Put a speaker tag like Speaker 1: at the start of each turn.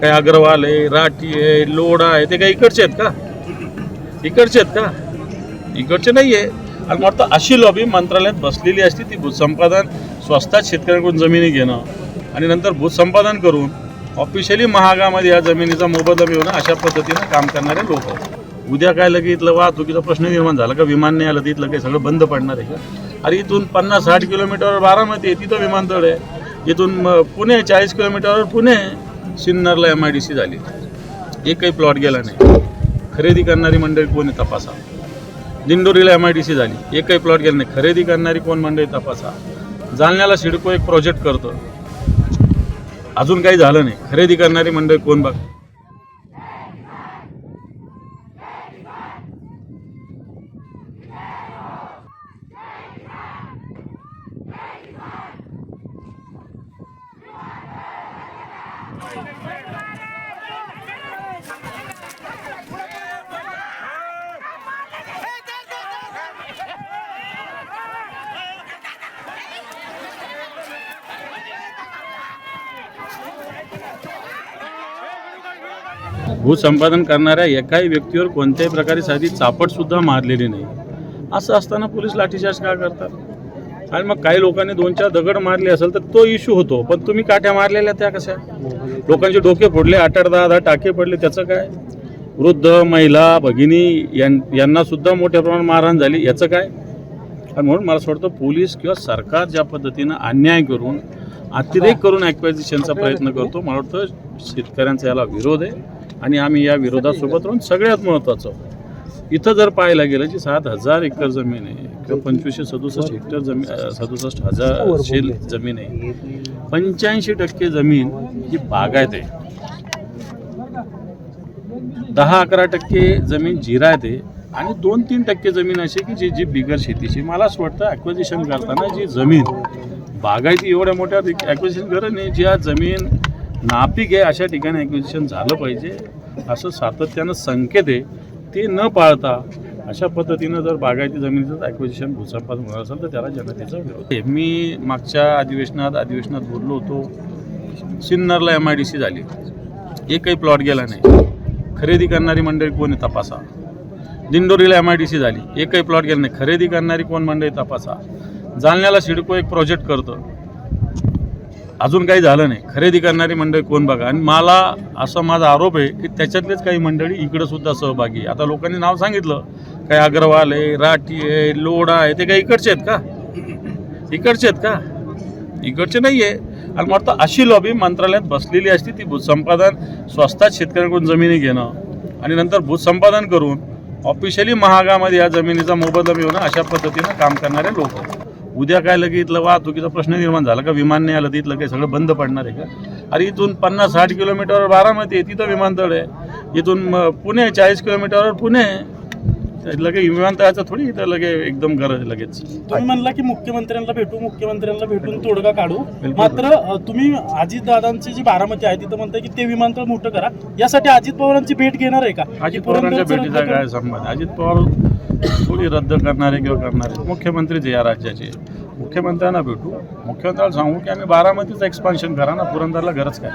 Speaker 1: काही अग्रवाल आहे राठी आहे लोढा आहे ते काही इकडचे आहेत का? इकडचे आहेत का? इकडचे नाही आहे आणि मला वाटतं अशी लॉबी मंत्रालयात बसलेली असती ती भूसंपादन स्वस्तात शेतकऱ्यांकडून जमिनी घेणं आणि नंतर भूसंपादन करून ऑफिशियली महागामध्ये या जमिनीचा मोबदला मिळवणं अशा पद्धतीनं काम करणारे लोक आहेत. उद्या काय लगे इथलं वाहतुकीचा प्रश्न निर्माण झाला का? विमान नाही आलं तर इथलं काही सगळं बंद पडणार आहे का? अरे इथून पन्नास साठ किलोमीटरवर बारामती आहे तिथं विमानतळ आहे. इथून पुणे चाळीस किलोमीटरवर पुणे आहे. सिन्नरला एम आय डी सी झाली. एकही प्लॉट गेला नाही. खरेदी करणारी मंडळी कोण आहे तपासा. दिंडोरीला एम आय डी सी झाली. एकही प्लॉट गेला नाही. खरेदी करणारी कोण मंडळी तपासा. जालन्याला सिडको एक प्रोजेक्ट करतो. अजून काही झालं नाही. खरेदी करणारी मंडळी कोण बघ. भूसंपादन करणाऱ्या एकाही व्यक्तीवर कोणत्याही प्रकारे साधी चापट सुद्धा मारलेली नाही. असं असताना पोलीस लाठीचार्ज का करतात? आणि मग काही लोकांनी दोन चार दगड मारले असेल तर तो इश्यू होतो. पण तुम्ही काठ्या मारलेल्या त्या कशा? लोकांचे डोके फोडले आठ आठ दहा दहा टाके पडले त्याचं काय? वृद्ध महिला भगिनी यां यांना सुद्धा मोठ्या प्रमाणात मारहाण झाली. याचं काय? आणि म्हणून मला असं वाटतं पोलीस किंवा सरकार ज्या पद्धतीनं अन्याय करून अतिरेक करून ॲक्वायझिशनचा प्रयत्न करतो मला वाटतं शेतकऱ्यांचा याला विरोध आहे. आणि आम्ही या विरोधासोबत राहून सगळ्यात महत्त्वाचं इथं जर पाहायला गेलं की सात हजार एकर जमीन आहे किंवा पंचवीसशे सदुसष्ट हेक्टर जमीन सदुसष्ट हजार शेल जमीन आहे पंच्याऐंशी टक्के जमीन ही बागायत आहे. दहा अकरा टक्के जमीन जिरायत आहे आणि दोन तीन टक्के जमीन अशी की जी जी बिगर शेतीची. मला असं वाटतं ॲक्विजिशन करताना जी जमीन बागायती एवढ्या मोठ्या ॲक्विजिशन करत नाही जी आज जमीन नापीक आहे अशा ठिकाणी ॲक्विजिशन झालं पाहिजे. असं सातत्यानं संकेत आहे. ते न पाळता अशा पद्धतीनं जर बागायती जमिनीचं ॲक्विजिशन भूसंपादन होणार असेल तर त्याला जनतेचा विरोध आहे. मी मागच्या अधिवेशनात अधिवेशनात बोललो होतो. सिन्नरला एम आय डी सी झाली. एकही प्लॉट गेला नाही. खरेदी करणारी मंडळी कोण आहे तपासा. दिंडोरीला एम आय डी सी झाली. एकही प्लॉट गेला नाही. खरेदी करणारी कोण मंडळी तपासा. जालन्याला सिडको एक प्रोजेक्ट करतं. अजून काही झालं नाही. खरेदी करणारी मंडळी कोण बघा? आणि मला असा माझा आरोप आहे की त्याच्यातलेच काही मंडळी इकडं सुद्धा सहभागी आहे. आता लोकांनी नाव सांगितलं. काही अग्रवाल आहे राठी आहे लोढा आहे ते काही इकडचे आहेत का? इकडचे आहेत का? इकडचे नाही आहे आणि मला वाटतं अशी लॉबी मंत्रालयात बसलेली असती ती भूसंपादन स्वस्तात शेतकऱ्यांकडून जमिनी घेणं आणि नंतर भूसंपादन करून ऑफिशियली महागामध्ये या जमिनीचा मोबदला मिळवणं अशा पद्धतीनं काम करणारे लोक. आहेत उद्या काय लगे इथलं वाहतुकीचा प्रश्न निर्माण झाला का? विमान नाही आलं तर इथलं काही सगळं बंद पडणार आहे का? अरे इथून पन्नास साठ किलोमीटरवर बारामती आहे तिथं विमानतळ आहे. इथून पुणे चाळीस किलोमीटरवर पुणे लगे विमानतळाचं थोडी इथं लगे एकदम गरज लगेच.
Speaker 2: तुम्ही म्हणला की मुख्यमंत्र्यांना भेटू मुख्यमंत्र्यांना भेटून तोडगा काढू. मात्र तुम्ही अजित दादांची जी बारामती आहे तिथं म्हणताय की ते विमानतळ मोठं करा. यासाठी अजित पवारांची भेट घेणार आहे का?
Speaker 1: अजित पवारांच्या भेटीचा काय संबंध? अजित पवार थोडी रद्द करणारे किंवा करणारे. मुख्यमंत्रीच या राज्याचे मुख्यमंत्र्यांना भेटू. मुख्यमंत्र्याला सांगू की आम्ही बारामतीचं एक्सपान्शन करा ना पुरंदरला गरज काय?